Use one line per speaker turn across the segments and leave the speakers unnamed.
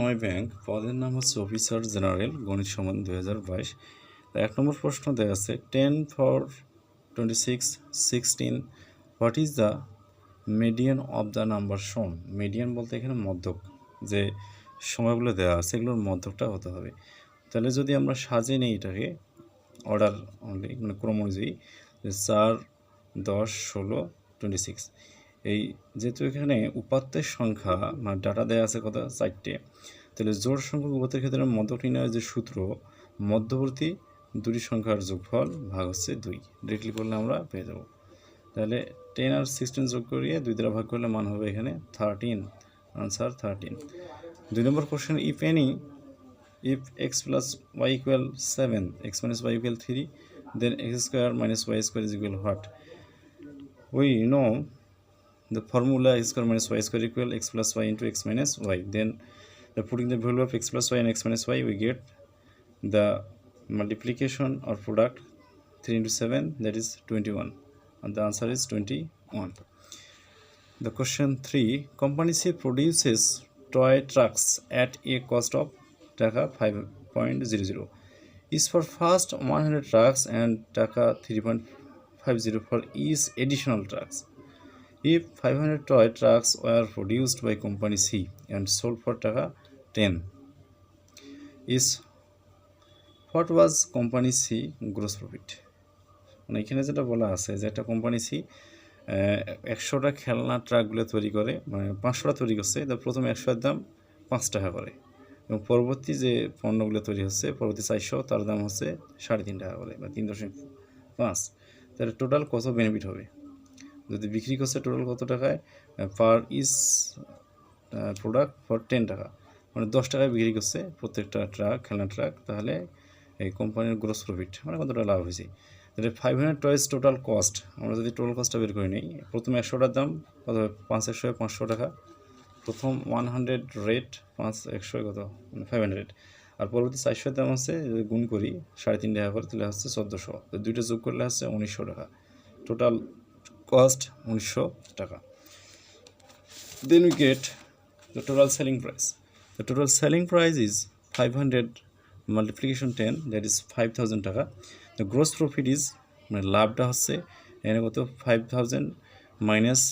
নয় ব্যাংক পদের নাম হচ্ছে অফিসার জেনারেল, গণিত সমান দুই হাজার বাইশ। এক নম্বর প্রশ্ন দেওয়া আছে ten four twenty six sixteen is the median of the number শোন মিডিয়ান বলতে এখানে মধ্যক, যে সময়গুলো দেওয়া আছে, এগুলোর মধ্যকটা হতে হবে। তাহলে যদি আমরা সাজিয়ে নিই এটাকে অর্ডার মানে ক্রম অনুযায়ী চার, দশ, ষোলো টোয়েন্টি সিক্স এই যেহেতু এখানে উপাত্তের সংখ্যা মানে ডাটা দেওয়া আছে কত? চারটে। তাহলে জোর সংখ্যক উপাত্তের ক্ষেত্রে মধ্যক নির্ণয়ের যে সূত্র, মধ্যবর্তী দুটি সংখ্যার যোগফল ভাগ হচ্ছে দুই। ডিরেক্টলি করলে আমরা পেয়ে যাব। তাহলে টেন আর সিক্সটিন যোগ করিয়ে দুই দ্বারা ভাগ করলে মান হবে এখানে থার্টিন আনসার থার্টিন দুই number question if any if x plus y equal 7 x minus y equal 3 then x square minus y square is equal what? We know the formula is square minus y square equal x plus y into x minus y then the putting the value of x plus y and x minus y we get the multiplication or product 3 into 7 that is 21 and the answer is 21 the question 3 company C produces toy trucks at a cost of টাকা five point zero zero is for first 100 trucks and টাকা 3.50 for each additional trucks. If 500 toy trucks were produced by company C and sold for টাকা 10 is what was company C gross profit? মানে এখানে যেটা বলা আছে যে একটা company C একশোটা খেলনা ট্রাকগুলো তৈরি করে মানে পাঁচশোটা তৈরি করছে, তো প্রথমে একশোর দাম পাঁচ টাকা করে। এবং পরবর্তী যে পণ্যগুলো তৈরি হচ্ছে, পরবর্তী চারশো, তার দাম হচ্ছে সাড়ে তিন টাকা করে, বা তিন দশমিক পাঁচ। তাহলে টোটাল কত বেনিফিট হবে? যদি বিক্রি করছে টোটাল কত টাকায়? Per is product for ten টাকা। মানে দশ টাকায় বিক্রি করছে প্রত্যেকটা ট্রাক খেলনা ট্রাক তাহলে এই কোম্পানির গ্রোস প্রফিট মানে কতটা লাভ হয়েছে? তাহলে five hundred toys total cost আমরা যদি টোটাল কস্টটা বের করে নিই, প্রথমে একশোটার দাম কত হবে পাঁচ একশো পাঁচশো টাকা। প্রথম ওয়ান হান্ড্রেড রেট পাঁচ একশো কত? মানে ফাইভ হান্ড্রেড আর পরবর্তী চারশোর দাম হচ্ছে, যদি গুণ করি, সাড়ে তিন টাকা করে, তাহলে হচ্ছে চোদ্দোশো। দুইটা যোগ করলে হচ্ছে উনিশশো টাকা। টোটাল কস্ট উনিশশো টাকা। Then we get the total selling price the total selling price is five hundred multiplication ten that is five thousand টাকা। দ্য গ্রোস প্রফিট ইজ মানে লাভটা হচ্ছে, এখানে কত? Five thousand minus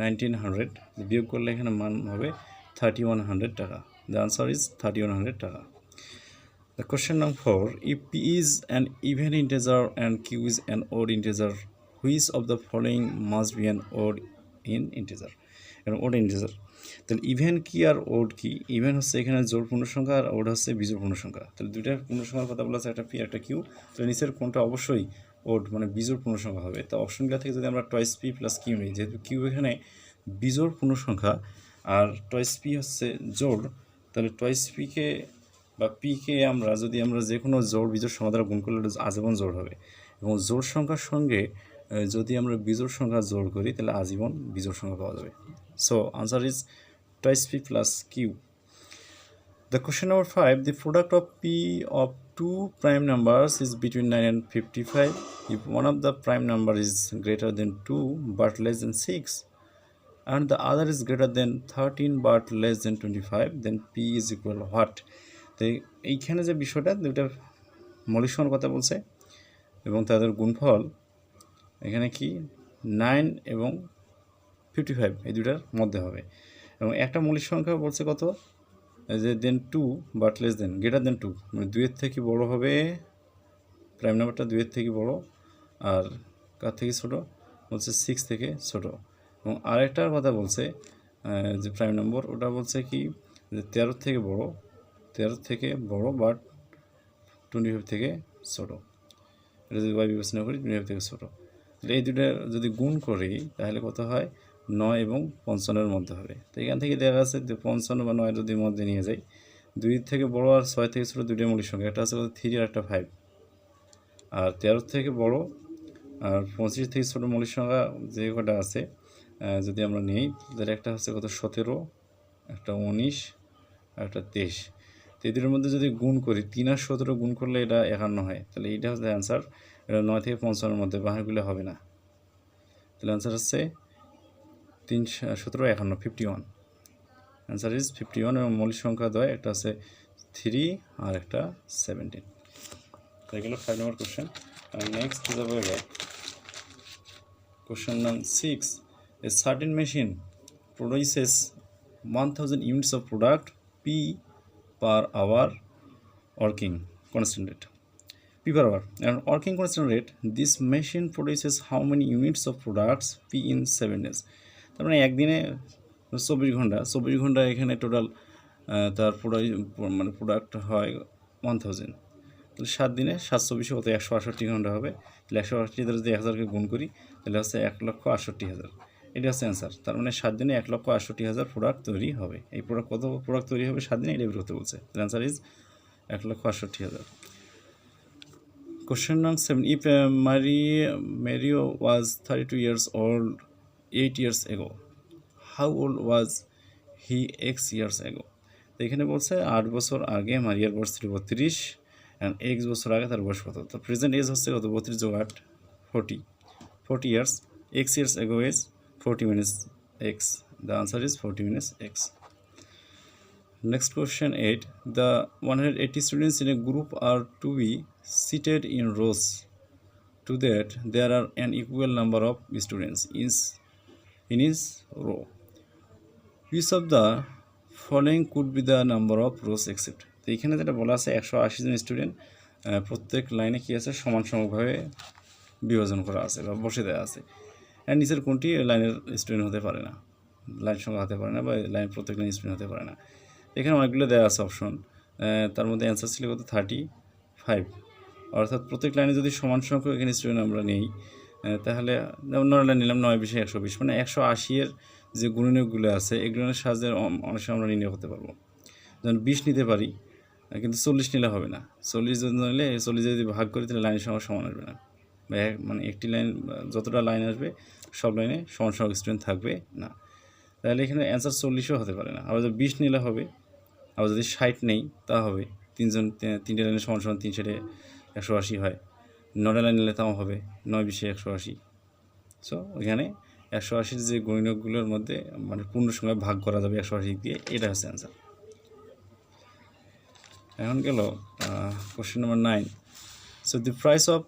nineteen hundred বিয়োগ করলে এখানে মান হবে thirty one hundred taka. The answer is thirty one hundred টাকা। The question number four if P is an even integer and Q is an odd integer which of the following must be an odd in integer এবং odd integer তাহলে even কি আর ode কি? Even হচ্ছে এখানে জোর পূর্ণসংখ্যা আর ode হচ্ছে বিজোড় পূর্ণসংখ্যা। তাহলে দুইটা পূর্ণসংখ্যার কথা বলা আছে, একটা পি একটা কিউ তাহলে নিচের কোনটা অবশ্যই ওড মানে বিজোড় পূর্ণসংখ্যা হবে। তো অপশনগুলো থেকে যদি আমরা টয়েস পি প্লাস কিউ নিই, যেহেতু কিউ এখানে বিজোড় পূর্ণসংখ্যা আর টয়েস পি হচ্ছে জোর তাহলে টয়েস পিকে বা পিকে আমরা, যদি আমরা যে কোনো জোর বিজোর সংখ্যা দ্বারা গুণ করলে আজীবন জোর হবে। এবং জোর সংখ্যার সঙ্গে যদি আমরা বিজোড় সংখ্যা জোর করি, তাহলে আজীবন বিজোড় সংখ্যা পাওয়া যাবে। So answer is twice P plus Q the question number five the product of P of two prime numbers is between nine and fifty five if one of the prime number is greater than two but less than six and the other is greater than thirteen but less than twenty five then P is equal what তো এইখানে যে বিষয়টা, দুইটা মলিশন কথা বলছে, এবং তাদের গুণফল এখানে কি? নাইন এবং ফিফটি ফাইভ এই দুটার মধ্যে হবে। এবং একটা মৌলিক সংখ্যা বলছে কত? যে than two but less than greater than two মানে দুইয়ের থেকে বড় হবে প্রাইম নাম্বারটা দুইয়ের থেকে বড়, আর কার থেকে ছোট? বলছে সিক্স থেকে ছোট। এবং আরেকটার কথা বলছে যে প্রাইম নম্বর ওটা বলছে কি? যে তেরোর থেকে বড়, তেরোর থেকে বড় বাট টোয়েন্টি ফাইভ থেকে ছোট। এটা যদি বিবেচনা করি টোয়েন্টি ফাইভ থেকে ছোটো। তাহলে এই দুটো যদি গুণ করি, তাহলে কত হয়? নয় এবং পঞ্চান্নের মধ্যে হবে। তো এখান থেকে দেখা যাচ্ছে যে পঞ্চান্ন বা নয় যদি মধ্যে নিয়ে যাই দুই থেকে বড় আর ছয় থেকে ছোটো দুইটা মৌলিক সংখ্যা, একটা আছে থ্রি আর একটা ফাইভ। আর তেরো থেকে বড় আর পঁচিশ থেকে ছোটো মৌলিক সংখ্যা যে কটা আছে যদি আমরা নিই তাদের একটা হচ্ছে কত? সতেরো, একটা উনিশ, আর একটা তেইশ। তো এদের মধ্যে যদি গুণ করি, তিন আর সতেরো গুণ করলে এটা একান্ন হয়। তাহলে এইটা হচ্ছে অ্যান্সার এটা নয় থেকে পঞ্চান্নের মধ্যে বাহারগুলো হবে না। তাহলে অ্যান্সার হচ্ছে তিন, সতেরো, একান্ন fifty one answer is fifty one এবং মৌলিক সংখ্যা দয় একটা আছে থ্রি আর একটা সেভেন্টিন এগুলো ফাইভ নম্বর কোশ্চেন নেক্সট যাব এবার। কোশ্চেন নাম six a certain machine produces 1000 units of product P per hour working constant rate per hour. And working constant rate, this machine produces how many units of products P in 7 days. তার মানে একদিনে চব্বিশ ঘণ্টা চব্বিশ ঘণ্টা এখানে total তার product মানে প্রোডাক্ট হয় ওয়ান থাউজেন্ড তাহলে সাত দিনে সাত চব্বিশে কত? একশো আটষট্টি ঘণ্টা হবে। তাহলে একশো আটষট্টি হাজার যদি এক হাজারকে গুণ করি তাহলে হচ্ছে এক লক্ষ আটষট্টি হাজার। এটা অ্যান্সার তার মানে সাত দিনে এক লক্ষ আটষট্টি হাজার প্রোডাক্ট তৈরি হবে। এই প্রোডাক্ট কত প্রোডাক্ট তৈরি হবে সাত দিনে? এটা বের হতে বলছে অ্যান্সার ইজ এক লক্ষ আটষট্টি হাজার। কোশ্চেন নাম সেভেন ইফ মারি Mario was thirty two years old eight years ago how old was he X years ago তো এখানে বলছে আট বছর আগে মারিয়ার বয়স ছিল বত্রিশ অ্যান্ড এক্স বছর আগে তার বয়স কত? তো প্রেজেন্ট এজ হচ্ছে কত? বত্রিশ যোগ আট forty forty years X years ago age 40 minus x the answer is 40 minus x next question 8 the 180 students in a group are to be seated in rows to that there are an equal number of students is in each row which of the following could be the number of rows except তো এখানে যেটা বলা আছে একশো আশি জন student প্রত্যেক লাইনে কী আছে সমান সমভাবে বিভাজন করা আছে বা বসে দেওয়া আছে নিচের কোনটি লাইনের স্টুডেন্ট হতে পারে না। লাইন সংখ্যা হতে পারে না বা লাইন প্রত্যেক লাইন স্টুডেন্ট হতে পারে না। এখানে অনেকগুলো দেওয়া আছে অপশন তার মধ্যে অ্যান্সার ছিল কত? থার্টি ফাইভ অর্থাৎ প্রত্যেক লাইনে যদি সমান সংখ্যক এখানে স্টুডেন্ট আমরা নেই তাহলে যেমন নয় লাইন নিলাম নয় বিশে একশো বিশ। মানে একশো আশির যে গুণনীয়কগুলো আছে, এগুলোর সাহায্যে অনেক সময় আমরা নির্ণয় করতে পারব। যেমন বিশ নিতে পারি, কিন্তু চল্লিশ নিলে হবে না। চল্লিশ যদি নিলে, চল্লিশ যদি ভাগ করি, তাহলে লাইনের সংখ্যা সমান আসবে না। মানে একটি লাইন, যতটা লাইন আসবে, সব লাইনে সমান সংখ্যক স্টুডেন্ট থাকবে না। তাহলে এখানে অ্যান্সার চল্লিশও হতে পারে না। আবার যদি বিশ নিলে হবে, আবার যদি ষাট নেই, তা হবে। তিনজন তিনটে লাইনে সমান সমান তিন ষাটে একশো আশি হয়। নটা লাইন নিলে তাও হবে, নয় বিশে একশো আশি। সো ওইখানে একশো আশির যে গণিতগুলোর মধ্যে মানে পূর্ণ সংখ্যায় ভাগ করা যাবে একশো আশি দিয়ে, এটা হচ্ছে অ্যান্সার এখন গেল question number nine so the price of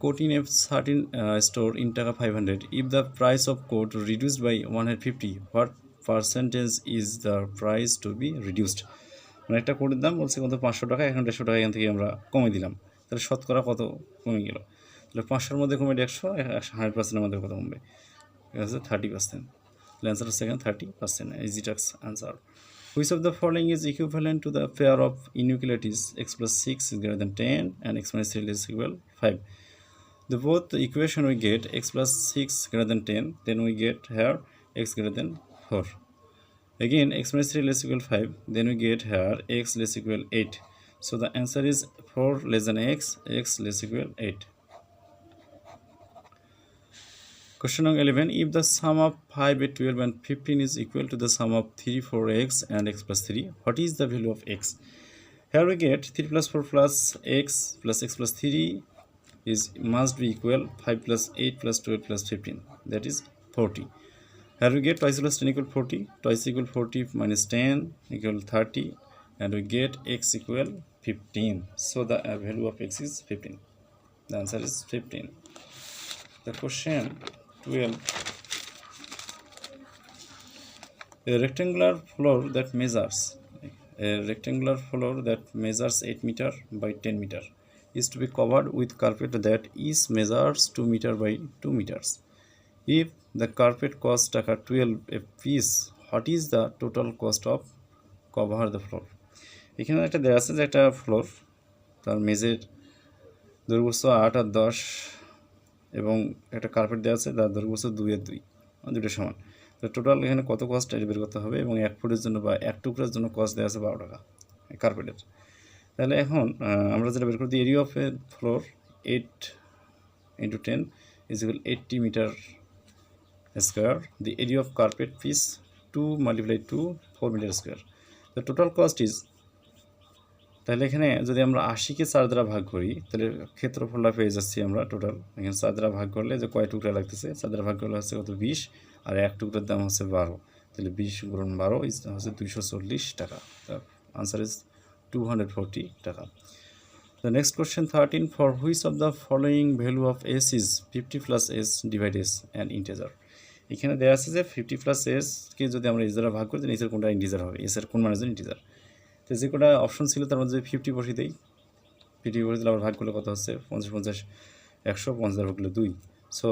coat in a certain uh, store in taka 500 if the price of coat reduced by 150 what percentage is the price to be reduced মানে একটা কোটের দাম বলছে কত পাঁচশো টাকা এখন দেড়শো টাকা এখান থেকে আমরা কমে দিলাম তাহলে শতকরা কত কমে গেল তাহলে পাঁচশোর মধ্যে কমে একশো হান্ড্রেড পার্সেন্টের মধ্যে কত কমবে ঠিক আছে থার্টি পার্সেন্ট তাহলে অ্যান্সার হচ্ছে এখানে thirty percent ইজিটাক্স answer Which of the following is equivalent to the pair of inequalities x plus 6 is greater than 10 and x minus 3 is equal 5? The both equation we get x plus 6 greater than 10, then we get here x greater than 4. Again, x minus 3 less equal 5, then we get here x less equal 8. So the answer is 4 less than x, x less equal 8. Question number 11. If the sum of 5, 8, 12 and 15 is equal to the sum of 3, 4x and x plus 3, what is the value of x? Here we get 3 plus 4 plus x plus x plus 3 is must be equal 5 plus 8 plus 12 plus 15 that is 40. Here we get twice plus 10 equal 40, twice equal 40 minus 10 equal 30 and we get x equal 15. So the uh, value of x is 15. The answer is 15. The question 12 a rectangular floor that measures a rectangular floor that measures 8 meter by 10 meter is to be covered with carpet that is measures 2 meter by 2 meters. If the carpet costs taka 12 a piece what is the total cost of cover the floor? এখানে একটা দেওয়া আছে যে একটা floor তার মেঝের দৈর্ঘ্য আট আর দশ এবং একটা কার্পেট দেওয়া আছে, তার হচ্ছে দুই আর দুই, দুটো সমান। তো টোটাল এখানে কত কস্ট এটা বের করতে হবে এবং এক ফুটের জন্য বা এক টুকরার জন্য কস্ট দেওয়া আছে বারো টাকা কার্পেটের তাহলে এখন আমরা যেটা বের করতে area of a floor eight into ten is equal eighty metre square the area of carpet piece two multiply two four metre square the total cost is তাহলে এখানে যদি আমরা আশিকে চার দ্বারা ভাগ করি, তাহলে ক্ষেত্রফলটা পেয়ে যাচ্ছি আমরা টোটাল এখানে চার দ্বারা ভাগ করলে যে কয় টুকরা লাগতেছে, চার দ্বারা ভাগ করলে হচ্ছে কত? বিশ, আর এক টুকরার দাম হচ্ছে বারো। তাহলে বিশ গুণ বারো ইজ হচ্ছে দুইশো চল্লিশ টাকা। Answer is two hundred forty টাকা। The next question 13 for which of the following value of s is 50 plus s divide s an integer? এখানে দেওয়া আছে যে ফিফটি প্লাস এস কে যদি আমরা এস দ্বারা ভাগ করি, তাহলে এসের কোনটা ইন্টিজার হবে। এসের কোন মানে ইন্টিজার তো যে কোটা অপশন ছিল, তার মধ্যে ফিফটি বসিয়ে দেই। ফিফটি বসে দিলে আবার ভাগ করলে কত হচ্ছে? পঞ্চাশ পঞ্চাশ, একশো, পঞ্চাশ ভাগ করলে দুই। So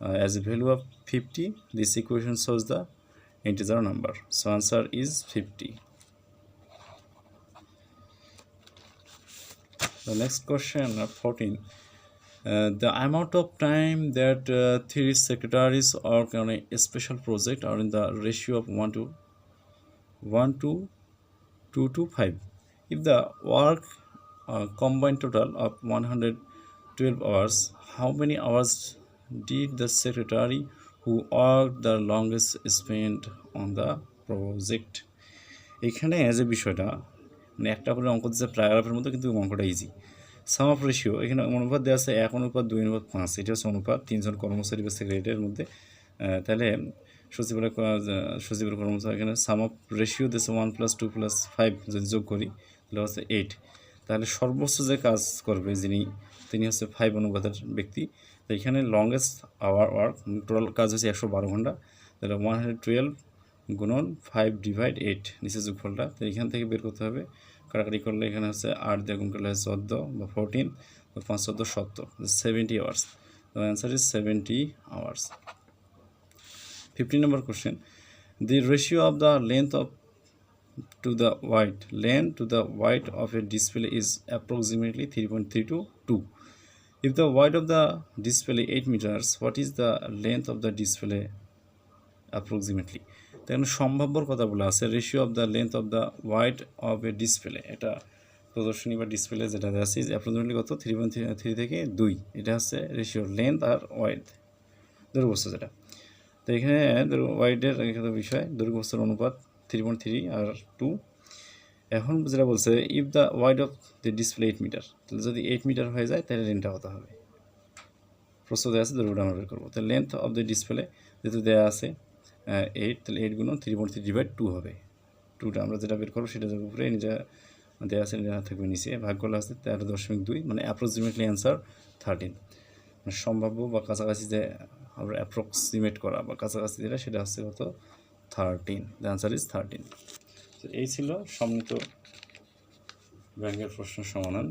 as a value of fifty this equation shows the integer number so answer is fifty The next question, uh, 14. Uh, the amount of time that uh, three secretaries work on a special project are in the ratio of 1 to 1 to 2 to 5. If the work uh, combined total of 112 hours, how many hours did the secretary who worked the longest spend on the project? এখানে as a বিষয়টা মানে একটা করে অঙ্ক দিচ্ছে প্যারাগ্রাফের মতো কিন্তু অঙ্কটা ইজি সাম অফ রেশিও এখানে অনুপাত দেওয়া আছে এক অনুপাত, দুই অনুপাত, পাঁচ। এটা হচ্ছে অনুপাত, তিনজন কর্মচারী বা সেক্রেটারির মধ্যে। তাহলে সচিবের সচিবের কর্মচারী এখানে সাম অফ রেশিও দিচ্ছে one plus two plus five যদি যোগ করি, তাহলে হচ্ছে এইট তাহলে সর্বোচ্চ যে কাজ করবে যিনি, তিনি হচ্ছে ফাইভ অনুপাতের ব্যক্তি। তো এখানে লংগেস্ট আওয়ার ওয়ার্ক টোটাল কাজ হচ্ছে একশো বারো ঘণ্টা। তাহলে ওয়ান হান্ড্রেড টুয়েলভ গুণন ফাইভ ডিভাইড এইট নিচে যোগফলটা। তো এখান থেকে বের করতে হবে কাটাকাটি করলে এখানে হচ্ছে আট দিয়ে গুণ করলে চোদ্দ বা ফোরটিন পাঁচ চোদ্দ সত্তর সেভেন্টি আওয়ার্স তো answer is seventy hours fifteen number question the ratio of the length of to the white length to the white of a display is approximately 3.3 to 2 if the width of the display 8 meters what is the length of the display approximately তো এখানে সম্ভাব্যর কথা বলা আছে ratio of the length of the wide of a display এটা প্রদর্শনী বা display যেটা আছে অ্যাপ্রক্সিমেটলি কত থ্রি পয়েন্ট থ্রি থেকে দুই, এটা হচ্ছে রেশিও লেন্থ আর ওয়াইড দৈর্ঘ্য যেটা। তো এখানে ওয়াইডের এখানে বিষয় দৈর্ঘ্যস্তর অনুপাত থ্রি পয়েন্ট থ্রি আর টু এখন যেটা বলছে if the wide of the display eight metre তাহলে যদি এইট মিটার হয়ে যায়, তাহলে লেন্থটা কত হবে? প্রস্তুত আছে দৈর্ঘ্যটা আমরা বের করব। তাহলে লেন্থ অফ দ্য ডিসপ্লে যেহেতু দেওয়া আছে এইট তাহলে এইট গুণ three point three divide two হবে। টুটা আমরা যেটা বের করব সেটা উপরে নিজে দেওয়া আছে নিজে থাকবে নিচে। ভাগ করলে আছে তেরো দশমিক দুই মানে অ্যাপ্রক্সিমেটলি অ্যান্সার থার্টিন মানে সম্ভাব্য বা কাছাকাছি যে আমরা অ্যাপ্রক্সিমেট করা বা কাছাকাছি যেটা, সেটা হচ্ছে কত? Thirteen the answer is thirteen তো এই ছিল সম্মিলিত ব্যাংকের প্রশ্ন সমাধান।